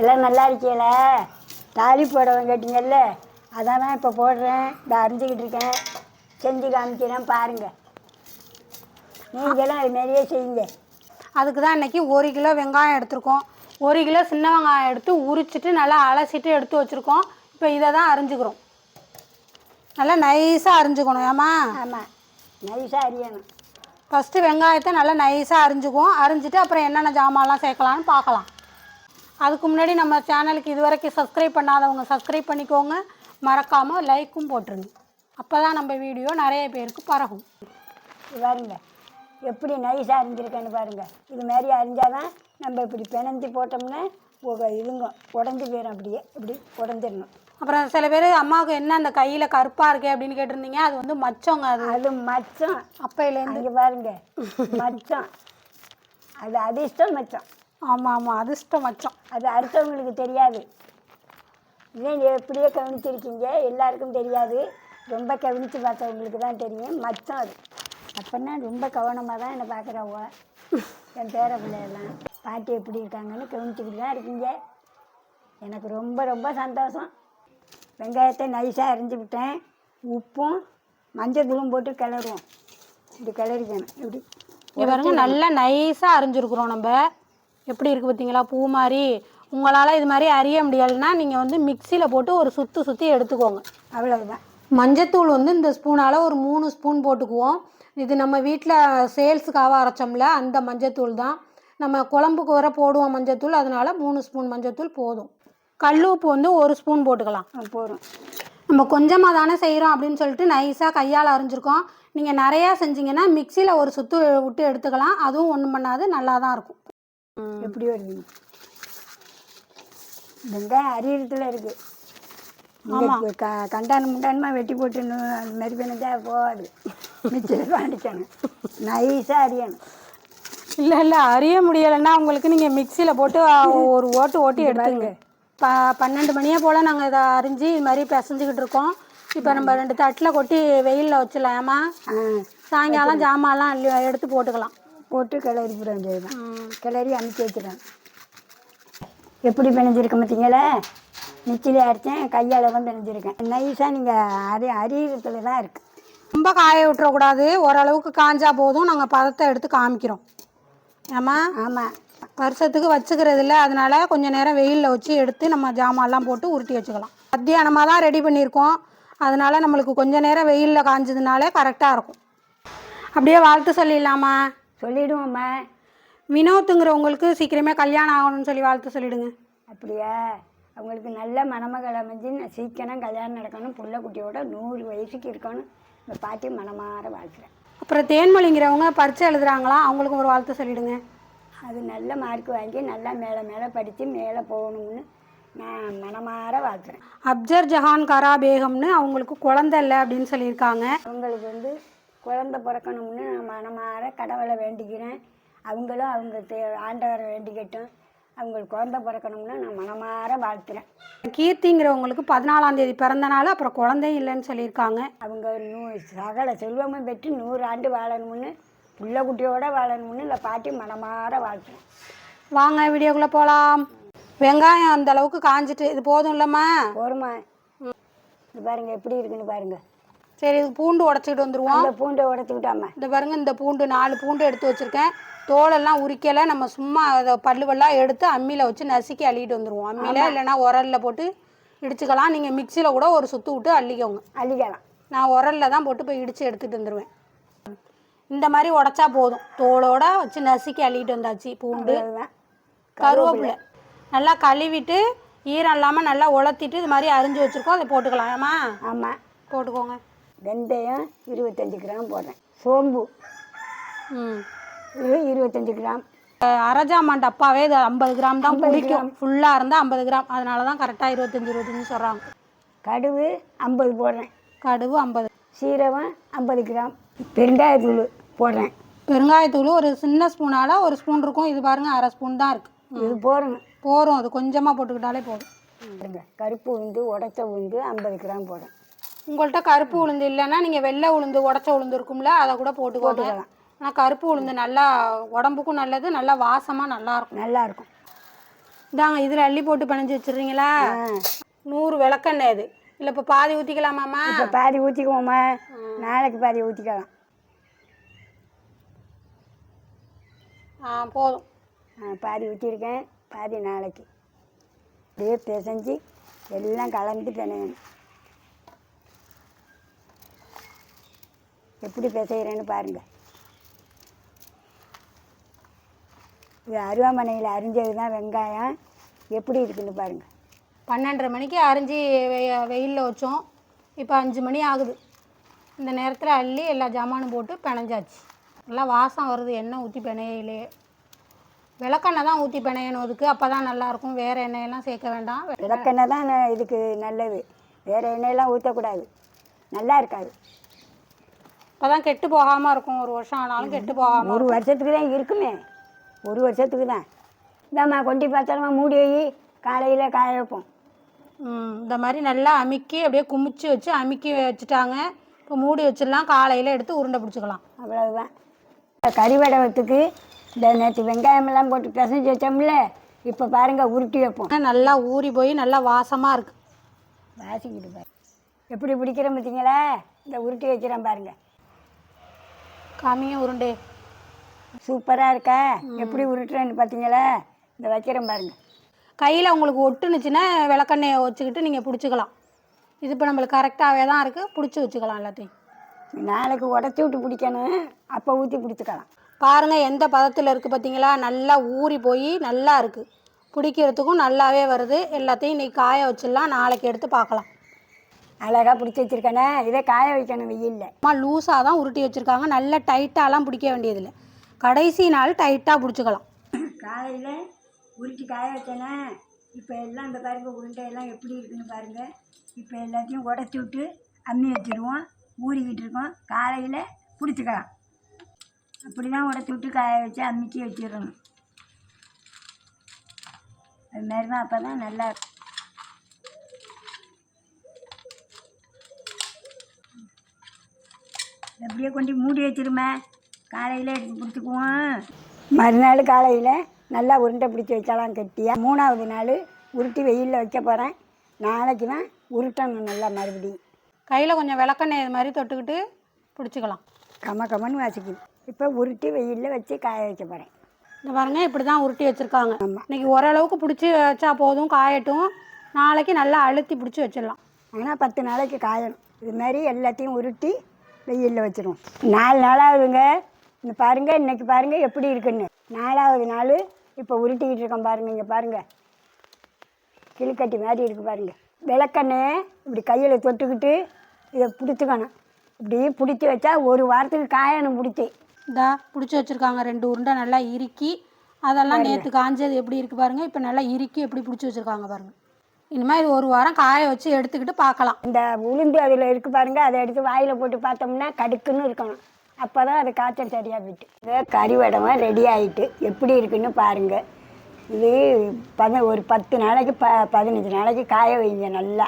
எல்லாம் நல்லா இருக்கீங்கள? தாலி போடவன் கேட்டீங்கல்ல? அதான் தான் இப்போ போடுறேன். இந்த அரிஞ்சிக்கிட்டு இருக்கேன். செஞ்சு காமிக்கிறேன் பாருங்கள் நீங்களும் அது மாதிரியே செய்யுங்க. அதுக்கு தான் இன்றைக்கி ஒரு கிலோ வெங்காயம் எடுத்திருக்கோம். ஒரு கிலோ சின்ன வெங்காயம் எடுத்து உரிச்சிட்டு நல்லா அலசிட்டு எடுத்து வச்சுருக்கோம். இப்போ இதை தான் அரிஞ்சுக்கிறோம். நல்லா நைஸாக அரிஞ்சுக்கணும் ஏமா ஆமாம் நைஸாக அறியணும் ஃபஸ்ட்டு வெங்காயத்தை நல்லா நைஸாக அரிஞ்சுக்குவோம். அரிஞ்சிட்டு அப்புறம் என்னென்ன ஜாமான்லாம் சேர்க்கலான்னு பார்க்கலாம். அதுக்கு முன்னாடி நம்ம சேனலுக்கு இது வரைக்கும் சப்ஸ்கிரைப் பண்ணாதவங்க சப்ஸ்கிரைப் பண்ணிக்கோங்க. மறக்காமல் லைக்கும் போட்டுருங்க. அப்போ தான் நம்ம வீடியோ நிறைய பேருக்கு பரவும். இது பாருங்க. எப்படி நைஸாக அரிஞ்சிருக்கேன்னு பாருங்கள் இது மாதிரி அரிஞ்சாதான் நம்ம இப்படி பிணைஞ்சு போட்டோம்னா இதுங்க உடஞ்சி போயிடும் அப்படியே. இப்படி உடஞ்சிடணும் அப்புறம் சில பேர் அம்மாவுக்கு என்ன அந்த கையில் கருப்பாக இருக்கே அப்படின்னு கேட்டிருந்தீங்க. அது வந்து மச்சங்க அது. அது மச்சம். அப்பையிலேருந்து. பாருங்க. மச்சம். அது அதிர்ஷ்டம் மச்சம். ஆமாம் ஆமாம் அதிர்ஷ்டம் மச்சம் அது அடுத்தவங்களுக்கு தெரியாது. இதே எப்படியே கவனிச்சிருக்கீங்க? எல்லாருக்கும் தெரியாது. ரொம்ப கவனித்து பார்த்தவங்களுக்கு தான் தெரியும். மச்சம் அது. அப்போன்னா ரொம்ப கவனமாக தான் என்னை பார்க்குறவங்க என் பேர பிள்ளையெல்லாம். பாட்டி எப்படி இருக்காங்கன்னு கவனிச்சுக்கிட்டு தான் இருக்கீங்க. எனக்கு ரொம்ப ரொம்ப சந்தோஷம். வெங்காயத்தை நைஸாக அரிஞ்சு விட்டேன். உப்பும் மஞ்சள் தூளும் போட்டு கிளறுவோம். இப்படி கிளறிக்கணும். இப்படி இங்கே பாருங்க நல்லா நைஸாக அரிஞ்சிருக்கிறோம் நம்ம. எப்படி இருக்குது பார்த்தீங்களா? பூ மாதிரி. உங்களால் இது மாதிரி அறிய முடியலைன்னா நீங்கள் வந்து மிக்சியில் போட்டு ஒரு சுற்றி சுற்றி எடுத்துக்கோங்க. அவ்வளவுதான். மஞ்சத்தூள் வந்து இந்த ஸ்பூனால் ஒரு மூணு ஸ்பூன் போட்டுக்குவோம். இது நம்ம வீட்டில் சேல்ஸுக்காக அரைச்சோம்ல அந்த மஞ்சத்தூள் தான். நம்ம குழம்புக்கு வர போடுவோம் மஞ்சத்தூள் அதனால மூணு ஸ்பூன் மஞ்சத்தூள் போதும். கல் உப்பு வந்து ஒரு ஸ்பூன் போட்டுக்கலாம். போதும். நம்ம கொஞ்சமாக தானே செய்கிறோம் அப்படின்னு சொல்லிட்டு நைஸாக கையால் அரைஞ்சிருக்கோம். நீங்கள் நிறையா செஞ்சீங்கன்னா மிக்சியில் ஒரு சுத்து விட்டு எடுத்துக்கலாம். அதுவும் ஒன்றும் பண்ணாது நல்லா தான் இருக்கும். எப்படி வருவீங்க வெங்காயம் அரியறதுல இருக்கு. இங்க க கண்டான முண்டானமா வெட்டி போட்டு அது மாதிரி பண்ணதா போகாது. மிச்சம் வாண்டிக்கணும் நைஸாக அரியணும். இல்லை இல்லை அறிய முடியலைன்னா உங்களுக்கு நீங்கள் மிக்சியில் போட்டு ஒரு ஓட்டு ஓட்டி எடுத்துங்க. ப பன்னெண்டு மணியே போல் நாங்கள் இதை அரிஞ்சு இது மாதிரி பிசைஞ்சுக்கிட்டு இருக்கோம். இப்போ நம்ம ரெண்டு தட்டில் கொட்டி வெயிலில் வச்சிடலாம்? சாயங்காலம் ஜாமான்லாம் எடுத்து போட்டுக்கலாம். போட்டு கிளறி போட வேண்டியதுதான். கிளறி அமுக்கி வச்சிடணும் எப்படி பிணைஞ்சிருக்க பார்த்தீங்களா? மிச்சிலே அரைச்சேன் கையால் தான் பிணைஞ்சிருக்கேன். நைஸாக நீங்கள் அரி அரியறதுல தான் இருக்குது ரொம்ப காய விட்டுறக்கூடாது. ஓரளவுக்கு காஞ்சா போதும். நாங்கள் பதத்தை எடுத்து காமிக்கிறோம். ஏமா ஆமாம் வருஷத்துக்கு வச்சுக்கிறது இல்லை அதனால கொஞ்சம் நேரம் வெயிலில் வச்சு எடுத்து நம்ம ஜாமான்லாம் போட்டு உருட்டி வச்சுக்கலாம். மத்தியானமாக தான் ரெடி பண்ணியிருக்கோம். அதனால நம்மளுக்கு கொஞ்சம் நேரம் வெயிலில் காஞ்சதுனாலே கரெக்டாக இருக்கும். அப்படியே வாழ்த்து சொல்லிடலாமா? சொல்லிவிடுவோம்மா வினோத்துங்கிறவங்களுக்கு சீக்கிரமே கல்யாணம் ஆகணும்னு சொல்லி வாழ்த்து சொல்லிடுங்க. அப்படியா? அவங்களுக்கு நல்ல மணமகள் அமைஞ்சு சீக்கிரம் கல்யாணம் நடக்கணும். புள்ள குட்டியோட நூறு வயசுக்கு இருக்கணும். இந்த பாட்டி மனமாற வாழ்த்துறேன். அப்புறம் தேன்மொழிங்கிறவங்க பரீட்சை எழுதுறாங்களாம் அவங்களுக்கும் ஒரு வாழ்த்து சொல்லிடுங்க. அது நல்ல மார்க் வாங்கி நல்லா மேலே மேலே படித்து மேலே போகணும்னு நான் மனமாற வாழ்த்துறேன். அப்ஜர் ஜஹான் கரா பேகம்னு அவங்களுக்கு குழந்தை இல்லை அப்படின்னு சொல்லியிருக்காங்க. அவங்களுக்கு வந்து குழந்தை பிறக்கணும்னு நான் மனமாற கடவுளை வேண்டிக்கிறேன். அவங்களும் அவங்க தே ஆண்டவரை வேண்டிக்கட்டும். அவங்களுக்கு குழந்தை பிறக்கணும்னு நான் மனமாற வாழ்த்துறேன். கீர்த்திங்கிறவங்களுக்கு பதினாலாம் தேதி பிறந்த நாள் அப்புறம் குழந்தையும் இல்லைன்னு சொல்லியிருக்காங்க. அவங்க நூ சகல செல்வமும் பெற்று நூறு ஆண்டு வாழணும்னு புள்ள குட்டியோட வாழணும்னு இல்லை பாட்டி மனமாற வாழ்த்துறேன். வாங்க வீடியோக்குள்ளே போகலாம் வெங்காயம் அந்த அளவுக்கு காஞ்சிட்டு இது போதும் இல்லைம்மா? போருமா இது பாருங்க எப்படி இருக்குன்னு பாருங்க. சரி இது பூண்டு உடச்சிக்கிட்டு வந்துடுவோம் அந்த பூண்டை உடச்சுக்கிட்டாமா. இந்த பாருங்க இந்த பூண்டு நாலு பூண்டு எடுத்து வச்சுருக்கேன். தோலெல்லாம் உரிக்கலை நம்ம சும்மா அதை பல்லு பல்லாக எடுத்து அம்மியில் வச்சு நசுக்கி அள்ளிட்டு வந்துடுவோம் அம்மியில் இல்லைன்னா உரலில் போட்டு இடிச்சுக்கலாம். நீங்கள் மிக்சியில் கூட ஒரு சுற்று விட்டு அள்ளிக்கோங்க. அள்ளிக்கலாம். நான் உரலில் தான் போட்டு போய் இடித்து எடுத்துகிட்டு வந்துடுவேன் இந்த மாதிரி உடச்சா போதும். தோலோட வச்சு நசுக்கி அள்ளிட்டு வந்தாச்சு பூண்டு. கருவேப்பிலை. நல்லா கழுவிட்டு ஈரம் இல்லாமல் நல்லா உலர்த்திட்டு இது மாதிரி அரிஞ்சு வச்சுருக்கோம். அதை போட்டுக்கலாம்? ஆமாம் போட்டுக்கோங்க. வெந்தயம் இருபத்தஞ்சி கிராம் போடுறேன். சோம்பு. இது இருபத்தஞ்சி கிராம். அரஜாமான் டப்பாவே இது ஐம்பது கிராம் தான் பிடிக்கும் ஃபுல்லாக இருந்தால் ஐம்பது கிராம். அதனால தான் கரெக்டாக இருபத்தஞ்சி இருபத்தஞ்சி சொல்கிறாங்க கடுகு ஐம்பது போடுறேன். கடுகு ஐம்பது. சீரகம் ஐம்பது கிராம். பெருங்காயத்தூள் போடுறேன். பெருங்காயத்தூள் ஒரு சின்ன ஸ்பூனால் ஒரு ஸ்பூன் இருக்கும். இது பாருங்கள் அரை ஸ்பூன் தான் இருக்குது இது போடணும் போதும். அது கொஞ்சமாக போட்டுக்கிட்டாலே போதும். கருப்பு உளுந்து உடைச்ச உளுந்து ஐம்பது கிராம் போடுறேன். உங்கள்கிட்ட கருப்பு உளுந்து இல்லைன்னா நீங்கள் வெள்ளை உளுந்து உடச்ச உளுந்து இருக்கும்ல அதை கூட போட்டுக்கோங்க. ஆனால் கருப்பு உளுந்து நல்லா உடம்புக்கும் நல்லது நல்லா வாசமாக நல்லா இருக்கும். நல்லா இருக்கும் இதாங்க இதில் அள்ளி போட்டு பிணைஞ்சு வச்சிடுறீங்களா? நூறு விளக்கெண்ணெய் இது இல்லை இப்போ பாதி ஊற்றிக்கலாமாம்மா இப்போ பாதி ஊற்றிக்குவோம்மா நாளைக்கு பாதி ஊற்றிக்கலாம் ஆ போதும். ஆ, பாதி ஊற்றிருக்கேன் பாதி நாளைக்கு. அப்படியே பிசைஞ்சு எல்லாம் கலந்து பிணையணும். எப்படி பிசைகிறேன்னு பாருங்கள் இது அருவாமனையில் அரிஞ்சது தான் வெங்காயம். எப்படி இருக்குன்னு பாருங்கள் பன்னெண்டரை மணிக்கு அரிஞ்சு வெ வெயிலில் வச்சோம். இப்போ அஞ்சு மணி ஆகுது. இந்த நேரத்தில் அள்ளி எல்லா ஜாமானும் போட்டு பிணைஞ்சாச்சு. நல்லா வாசம் வருது. எண்ணெய் ஊற்றி பிணையிலே. விளக்கெண்ணெய் தான் ஊற்றி பிணையணும் அதுக்கு. அப்போ தான் நல்லாயிருக்கும். வேறு எண்ணெயெல்லாம் சேர்க்க வேண்டாம். விளக்கெண்ணெய் தான் இதுக்கு நல்லது. வேறு எண்ணெயெல்லாம் ஊற்றக்கூடாது நல்லா இருக்காது. அப்போ தான் கெட்டு போகாமல் இருக்கும். ஒரு வருஷம் ஆனாலும் கெட்டு போகாமல் ஒரு வருஷத்துக்கு தான் இருக்குமே. ஒரு வருஷத்துக்கு தான் இந்தாம்மா கொண்டு பார்த்தாலுமா மூடி வை. காலையில் காய வைப்போம். இந்த மாதிரி நல்லா அமுக்கி அப்படியே குமிச்சு வச்சு அமுக்கி வச்சுட்டாங்க. இப்போ மூடி வச்சிடலாம். காலையில் எடுத்து உருண்டை பிடிச்சிக்கலாம். அவ்வளவுதான். கறிவடகத்துக்கு இந்த நேற்று வெங்காயமெல்லாம் போட்டு பிசைஞ்சு வச்சோம்ல இப்போ பாருங்கள் உருட்டி வைப்போம். நல்லா ஊறி போய் நல்லா வாசமாக இருக்குது வாசிக்கிட்டு பாரு. எப்படி பிடிக்கிறேன் பார்த்தீங்களா இந்த உருட்டி வைக்கிறேன் பாருங்கள் காமிங்க உருண்டை. சூப்பராக இருக்கா. எப்படி உருட்டுறேன்னு பார்த்தீங்களா இந்த வைக்கிறேன் பாருங்கள் கையில் உங்களுக்கு ஒட்டுனுச்சுன்னா விளக்கெண்ணெயை வச்சுக்கிட்டு நீங்கள் பிடிச்சிக்கலாம். இது இப்போ நம்மளுக்கு கரெக்டாகவே தான் இருக்குது பிடிச்சி வச்சுக்கலாம் எல்லாத்தையும். நாளைக்கு உடச்சி விட்டு பிடிக்கணும். அப்போ ஊற்றி பிடிச்சிக்கலாம். பாருங்கள் எந்த பதத்தில் இருக்குது பார்த்தீங்களா நல்லா ஊறி போய் நல்லா இருக்குது பிடிக்கிறதுக்கும் நல்லாவே வருது. எல்லாத்தையும் இன்னைக்கு காய வச்சிடலாம். நாளைக்கு எடுத்து பார்க்கலாம். அழகாக பிடிச்சி வச்சிருக்கேனே இதே காய வைக்கணும் வெயிலில். அம்மா லூஸாக தான் உருட்டி வச்சுருக்காங்க. நல்ல டைட்டாலாம் பிடிக்க வேண்டியதில்லை. கடைசி நாள் டைட்டாக பிடிச்சிக்கலாம். காலையில் உருட்டி காய வச்சேனே இப்போ எல்லாம் இந்த பாருங்க உருண்டை எல்லாம் எப்படி இருக்குன்னு பாருங்கள் இப்போ எல்லாத்தையும் உடச்சி விட்டு அம்மி வச்சுருவோம் ஊறிக்கிட்டு இருக்கோம். காலையில் பிடிச்சிக்கலாம். அப்படி தான் உடச்சி விட்டு காய வச்சு அம்மிக்கி வச்சிடணும். அது மாதிரி தான் அப்போ தான் நல்லா அப்படியே கொண்டு மூடி வச்சிருமே. காலையில் எடுத்து பிடிச்சிக்குவோம். மறுநாள் காலையில் நல்லா உருண்டை பிடிச்சி வச்சாலாம் கட்டியா. மூணாவது நாள் உருட்டி வெயிலில் வைக்க போகிறேன் நாளைக்கு தான் உருட்டணும் நல்லா மறுபடியும். கையில் கொஞ்சம் விளக்கெண்ணெய் இது மாதிரி தொட்டுக்கிட்டு பிடிச்சிக்கலாம். கம கமன்னு வாசிக்குது. இப்போ உருட்டி வெயிலில் வச்சு காய வைக்க போகிறேன் இந்த பாருங்க இப்படி தான் உருட்டி வச்சுருக்காங்க. இன்னைக்கு ஓரளவுக்கு பிடிச்சி வச்சா போதும் காயட்டும். நாளைக்கு நல்லா அழுத்தி பிடிச்சி வச்சிடலாம். ஆனால் பத்து நாளைக்கு காயணும். இது மாதிரி எல்லாத்தையும் உருட்டி வெயிலில் வச்சிருவோம். நாலு நாளாகுதுங்க. இந்த பாருங்கள் இன்னைக்கு பாருங்கள் எப்படி இருக்குன்னு. நாலாவது நாள் இப்போ உருட்டிக்கிட்டு இருக்கோம் பாருங்கள் இங்கே பாருங்கள் கிளிக்கட்டி மாதிரி இருக்குது பாருங்கள் விளக்கெண்ணெயை இப்படி கையில் தொட்டுக்கிட்டு இதை பிடிச்சிக்கணும். இப்படி பிடிச்சி வச்சா ஒரு வாரத்துக்கு காயணும் பிடிச்சி. இந்தா பிடிச்சி வச்சுருக்காங்க. ரெண்டு உருண்டை நல்லா இறுக்கி அதெல்லாம் நேற்று காஞ்சது எப்படி இருக்குது பாருங்கள் இப்போ நல்லா இறுக்கி எப்படி பிடிச்சி வச்சுருக்காங்க பாருங்கள் இனிமேல் இது ஒரு வாரம் காய வச்சு எடுத்துக்கிட்டு பார்க்கலாம். இந்த உளுந்து அதில் இருக்கு பாருங்க அதை எடுத்து வாயில் போட்டு பார்த்தோம்னா கடுக்குன்னு இருக்கணும். அப்போ தான் அது காய்ச்சல் சரியாக போயிட்டு இது கறி வடமாக ரெடி ஆகிட்டு எப்படி இருக்குன்னு பாருங்க. இது பத ஒரு பத்து நாளைக்கு ப பதினஞ்சு நாளைக்கு காய வைங்க நல்லா.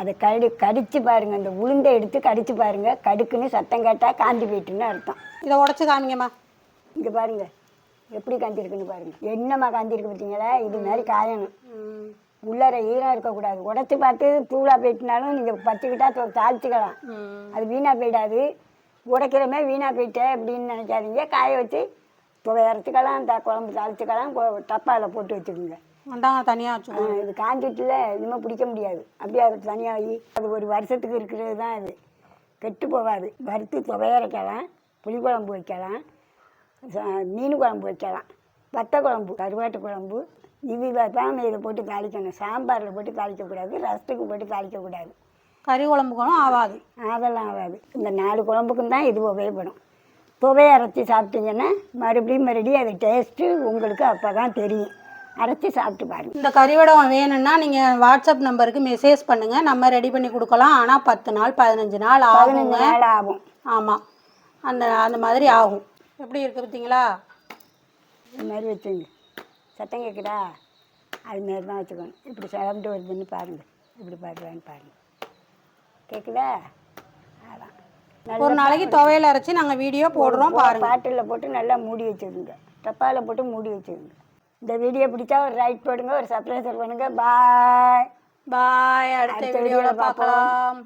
அதை கடி கடிச்சு பாருங்க. இந்த உளுந்தை எடுத்து கடிச்சு பாருங்க. கடுக்குன்னு சத்தம் கேட்டால் காந்தி போயிட்டுன்னு அர்த்தம். இதை உடச்சி காமிங்கம்மா. இங்கே பாருங்க. எப்படி காந்திருக்குன்னு பாருங்க. என்னம்மா காந்திருக்கு பார்த்தீங்களா? இது மாதிரி காயணும். உள்ளார ஈரம் இருக்கக்கூடாது. உடச்சி பார்த்து தூளாக போயிட்டுனாலும் நீங்கள் பச்சுக்கிட்டா தொ- தாளிச்சுக்கலாம். அது வீணாக போயிடாது. உடைக்கிறமே வீணாக போயிட்டே அப்படின்னு நினைக்காதீங்க. காய வச்சு அரைச்சிக்கலாம் த குழம்பு தாளிச்சுக்கலாம் டப்பாவில் போட்டு வச்சுக்கோங்க. வந்தாங்க தனியாக வச்சுக்கோ ஆ, இது காஞ்சிட்டுல இனிமேல் பிடிக்க முடியாது. அப்படியே அது தனியாக அது ஒரு வருஷத்துக்கு இருக்கிறது தான் இது கெட்டு போகாது. வறுத்து துவையரைக்கலாம் புளிக்குழம்பு வைக்கலாம் ச- மீன் குழம்பு வைக்கலாம் வத்த குழம்பு கருவாட்டு குழம்பு இது தான் இதை போட்டு தாளிக்கணும். சாம்பாரில் போட்டு தாளிக்கக்கூடாது ரசத்துக்கு போட்டு தாளிக்கக்கூடாது. கறி குழம்புகளும் ஆகாது அதெல்லாம் ஆகாது இந்த நாலு குழம்புக்கும் தான் இது உபயோகப்படும் துவையை அரைச்சி சாப்பிட்டீங்கன்னா மறுபடியும் மறுபடியும் அது டேஸ்ட்டு உங்களுக்கு அப்போ தான் தெரியும். அரைச்சி சாப்பிட்டு பாருங்க. இந்த கறிவடம் வேணும்னா நீங்கள் வாட்ஸ்அப் நம்பருக்கு மெசேஜ் பண்ணுங்கள் நம்ம ரெடி பண்ணி கொடுக்கலாம். ஆனால் பத்து நாள் பதினஞ்சு நாள் பதினஞ்சு ஆகுங்க நாள் ஆகும். ஆமாம் அந்த அந்த மாதிரி ஆகும். எப்படி இருக்குது பார்த்தீங்களா? இந்த மாதிரி வச்சுங்க. சத்தம் கேட்குதா? அது மாரி தான் வச்சுக்கணும். இப்படி சவுண்டு வருதுன்னு பாருங்கள் இப்படி பாருங்கன்னு பாருங்கள் கேட்குதா அதான். ஒரு நாளைக்கு துவையல் அரைச்சி நாங்கள் வீடியோ போடுறோம் பாருங்கள் பாட்டிலில் போட்டு நல்லா மூடி வச்சுருங்க. டப்பாவில் போட்டு மூடி வச்சுருங்க. இந்த வீடியோ பிடிச்சா ஒரு லைக் போடுங்க ஒரு சப்ஸ்கிரைப் பண்ணுங்க. பாய். பாய். அடுத்த வீடியோவில். பார்க்கலாம்.